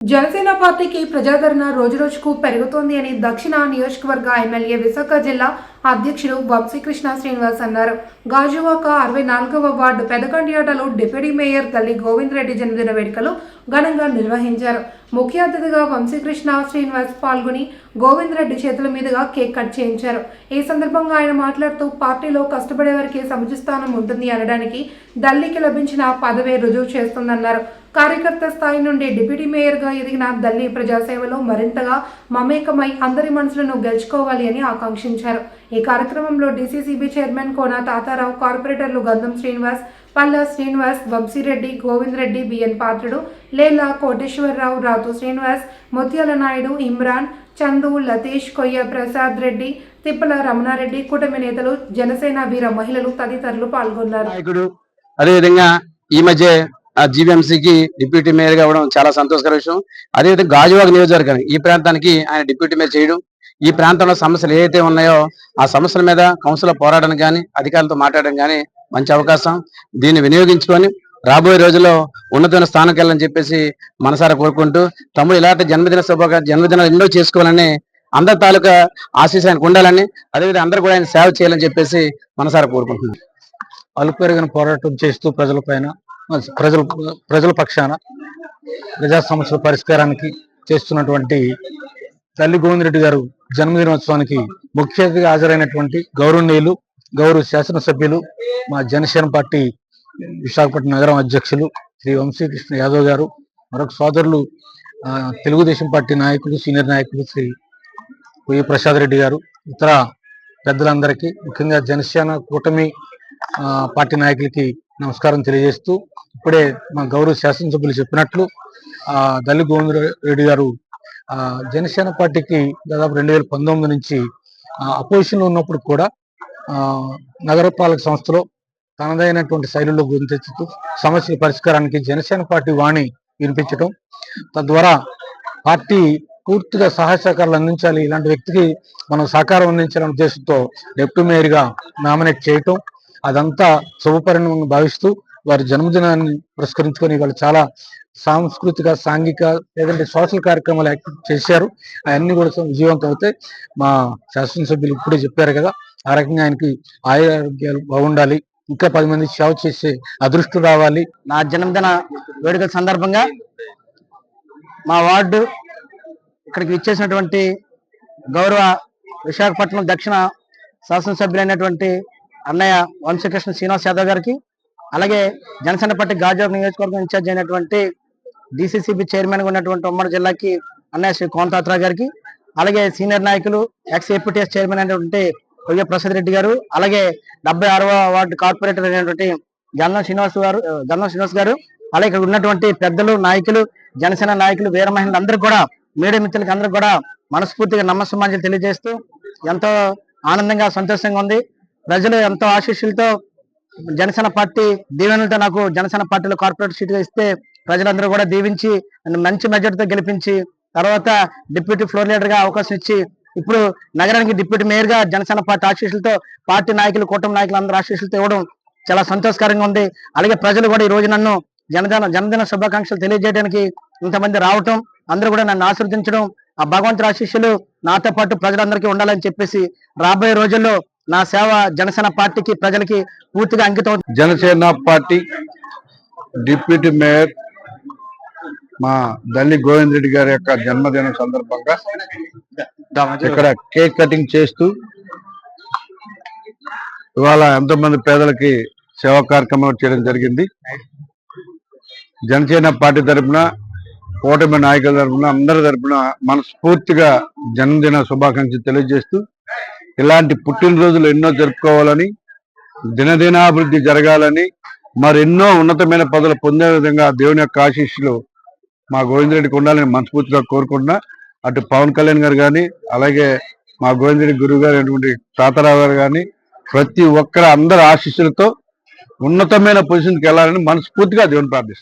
జనసేన పార్టీకి ప్రజాదరణ రోజురోజుకు పెరుగుతోంది అని దక్షిణ నియోజకవర్గ ఎమ్మెల్యే విశాఖ జిల్లా అధ్యక్షుడు వంశీకృష్ణ శ్రీనివాస్ అన్నారు. గాజువాక అరవై నాలుగవ వార్డు పెదకండియాటలో డిప్యూటీ మేయర్ తల్లి గోవింద్ రెడ్డి జన్మదిన వేడుకలు ఘనంగా నిర్వహించారు. ముఖ్య అతిథిగా వంశీకృష్ణ శ్రీనివాస్ పాల్గొని గోవింద్ రెడ్డి చేతుల మీదుగా కేక్ కట్ చేయించారు. ఈ సందర్భంగా ఆయన మాట్లాడుతూ పార్టీలో కష్టపడే వారికి సముచిత స్థానం ఉంటుంది అనడానికి దల్లికి లభించిన పదవి రుజువు చేస్తుందన్నారు. కార్యకర్త స్థాయి నుండి డిప్యూటీ మేయర్గా ఎదిగిన దల్లి ప్రజాసేవలో మరింతగా మమేకమై అందరి మనసులను గెలుచుకోవాలి అని ఆకాంక్షించారు. ఈ కార్యక్రమంలో డీసీసీబీ చైర్మన్ కోన తాతారావు కార్పొరేటర్లు గంధం శ్రీనివాస్ పల్లా శ్రీనివాస్ వంశీరెడ్డి గోవింద్ రెడ్డి బిఎన్ పాత్రుడు లేలా కోటేశ్వరరావు రాతు శ్రీనివాస్ ముత్యాల నాయుడు ఇమ్రాన్ చందు లతీష్ కొయ్య ప్రసాద్ రెడ్డి తిప్పల రమణారెడ్డి కూటమి నేతలు జనసేన వీర మహిళలు తదితరులు పాల్గొన్నారు. అదేవిధంగా ఈ మధ్య జీవీఎంసీకి డిప్యూటీ మేయర్గా అవ్వడం చాలా సంతోషకర విషయం. అదేవిధంగా గాజువాక నియోజకవర్గం ఈ ప్రాంతానికి ఆయన డిప్యూటీ మేయర్ చేయడం ఈ ప్రాంతంలో సమస్యలు ఏవైతే ఉన్నాయో ఆ సమస్యల మీద కౌన్సిల్ పోరాడడం కానీ అధికారులతో మాట్లాడడం కానీ మంచి అవకాశం. దీన్ని వినియోగించుకొని రాబోయే రోజుల్లో ఉన్నతమైన స్థానం వెళ్ళని చెప్పేసి మనసారా కోరుకుంటూ తమ్ముడు ఇలాంటి జన్మదిన శుభగా జన్మదినాలు ఎన్నో చేసుకోవాలని అందరి తాలూకా ఆశీస్ ఆయనకు ఉండాలని అదేవిధంగా అందరూ కూడా ఆయన సేవ చేయాలని చెప్పేసి మనసారా కోరుకుంటున్నాను. అలుపెరగిన పోరాటం చేస్తూ ప్రజల పైన ప్రజల ప్రజల పక్షాన ప్రజా సమస్యల పరిష్కారానికి చేస్తున్నటువంటి తల్లి గోవిందరెడ్డి గారు జన్మదినోత్సవానికి ముఖ్య అతిథిగా హాజరైనటువంటి గౌరవనీయులు గౌరవ శాసనసభ్యులు మా జనసేన పార్టీ విశాఖపట్నం నగరం అధ్యక్షులు శ్రీ వంశీకృష్ణ యాదవ్ గారు మరొక సోదరులు తెలుగుదేశం పార్టీ నాయకులు సీనియర్ నాయకులు శ్రీ కొయ్య ప్రసాద్ రెడ్డి గారు ఇతర పెద్దలందరికీ ముఖ్యంగా జనసేన కూటమి పార్టీ నాయకులకి నమస్కారం తెలియజేస్తూ ఇప్పుడే మా గౌరవ శాసనసభ్యులు చెప్పినట్లు ఆ దళి గోవింద రెడ్డి గారు జనసేన పార్టీకి దాదాపు రెండు వేల పంతొమ్మిది నుంచి అపోజిషన్లో ఉన్నప్పుడు కూడా నగరపాలక సంస్థలో తనదైనటువంటి శైలిలో గుర్తించుతూ సమస్యల పరిష్కారానికి జనసేన పార్టీ వాణి వినిపించడం తద్వారా పార్టీ పూర్తిగా సహాయ సహకారాలు అందించాలి ఇలాంటి వ్యక్తికి మనం సహకారం అందించాలనే ఉద్దేశంతో డెప్యూటీ మేయర్గా నామినేట్ చేయటం అదంతా శుభపరిణామం భావిస్తూ వారి జన్మదినాన్ని పురస్కరించుకొని వాళ్ళు చాలా సాంస్కృతిక సాంఘిక లేదంటే సోషల్ కార్యక్రమాలు యాక్టివ్ చేశారు. అవన్నీ కూడా విజయవంతం అవుతాయి మా శాసనసభ్యులు ఇప్పుడే చెప్పారు కదా ఆ రకంగా ఆయనకి ఆరోగ్యాలు బాగుండాలి. ఇంకా పది మంది సేవ చేసే అదృష్టం రావాలి. నా జన్మదిన వేడుకల సందర్భంగా మా వార్డు ఇక్కడికి ఇచ్చేసినటువంటి గౌరవ విశాఖపట్నం దక్షిణ శాసనసభ్యులైనటువంటి అన్నయ్య వంశకృష్ణ శ్రీనివాస్ యాదవ్ గారికి అలాగే జనసేన పార్టీ గాజువాక నియోజకవర్గం ఇన్ఛార్జ్ అయినటువంటి డిసిసిబి చైర్మన్గా ఉన్నటువంటి ఉమ్మడి జిల్లాకి అన్నయ్య శ్రీ కోంతాత్రా గారికి అలాగే సీనియర్ నాయకులు ఎక్స్ ఏపీటీఎస్ చైర్మన్ అయినటువంటి కొయ్య ప్రసాద్ రెడ్డి గారు అలాగే డెబ్బై ఆరవ వార్డు కార్పొరేటర్ అయినటువంటి గంధం శ్రీనివాస్ గారు ఆ, శ్రీనివాస్ గారు అలాగే ఇక్కడ ఉన్నటువంటి పెద్దలు నాయకులు జనసేన నాయకులు వీర మహిళలు అందరూ కూడా మీడియా మిత్రులకి అందరూ కూడా మనస్ఫూర్తిగా నమస్సమాంజలు తెలియజేస్తూ ఎంతో ఆనందంగా సంతోషంగా ఉంది. ప్రజలు ఎంతో ఆశీస్సులతో జనసేన పార్టీ దీవెనలతో నాకు జనసేన పార్టీలో కార్పొరేట్ సీట్ ఇస్తే ప్రజలందరూ కూడా దీవించి నన్ను మంచి మెజార్టీతో గెలిపించి తర్వాత డిప్యూటీ ఫ్లోర్ లీడర్గా అవకాశం ఇచ్చి ఇప్పుడు నగరానికి డిప్యూటీ మేయర్గా జనసేన పార్టీ ఆశీస్సులతో పార్టీ నాయకులు కూటమి నాయకులు అందరూ ఆశీస్సులతో ఇవ్వడం చాలా సంతోషకరంగా ఉంది. అలాగే ప్రజలు కూడా ఈ రోజు నన్ను జనదిన జనదిన శుభాకాంక్షలు తెలియజేయడానికి ఇంతమంది రావటం అందరూ కూడా నన్ను ఆశీర్వదించడం ఆ భగవంతుడి ఆశీస్సులు నాతో పాటు ప్రజలందరికీ ఉండాలని చెప్పేసి రాబోయే రోజుల్లో నా సేవ జనసేన పార్టీకి ప్రజలకి పూర్తిగా అంకితం జనసేన పార్టీ డిప్యూటీ మేయర్ మా దల్లి గోవింద్ రెడ్డి గారి యొక్క జన్మదినం సందర్భంగా ఇక్కడ కేక్ కటింగ్ చేస్తూ ఇవాళ ఎంతమంది పేదలకి సేవా కార్యక్రమం చేయడం జరిగింది. జనసేన పార్టీ తరఫున కూటమి నాయకుల తరఫున అందరి తరఫున మనస్ఫూర్తిగా జన్మదిన శుభాకాంక్షలు తెలియజేస్తూ ఇలాంటి పుట్టినరోజులు ఎన్నో జరుపుకోవాలని దినదినాభివృద్ధి జరగాలని మరెన్నో ఉన్నతమైన పదవులు పొందే విధంగా దేవుని యొక్క ఆశీస్సులు మా గోవిందరెడ్డికి ఉండాలని మనస్ఫూర్తిగా కోరుకుంటున్నా. అటు పవన్ కళ్యాణ్ గారు కానీ అలాగే మా గోవిందరెడ్డి గురువు గారు అయినటువంటి తాతారావు గారు కానీ ప్రతి ఒక్కరి అందరి ఆశీస్సులతో ఉన్నతమైన పొజిషన్కి వెళ్ళాలని మనస్ఫూర్తిగా దేవుని ప్రార్థిస్తున్నాను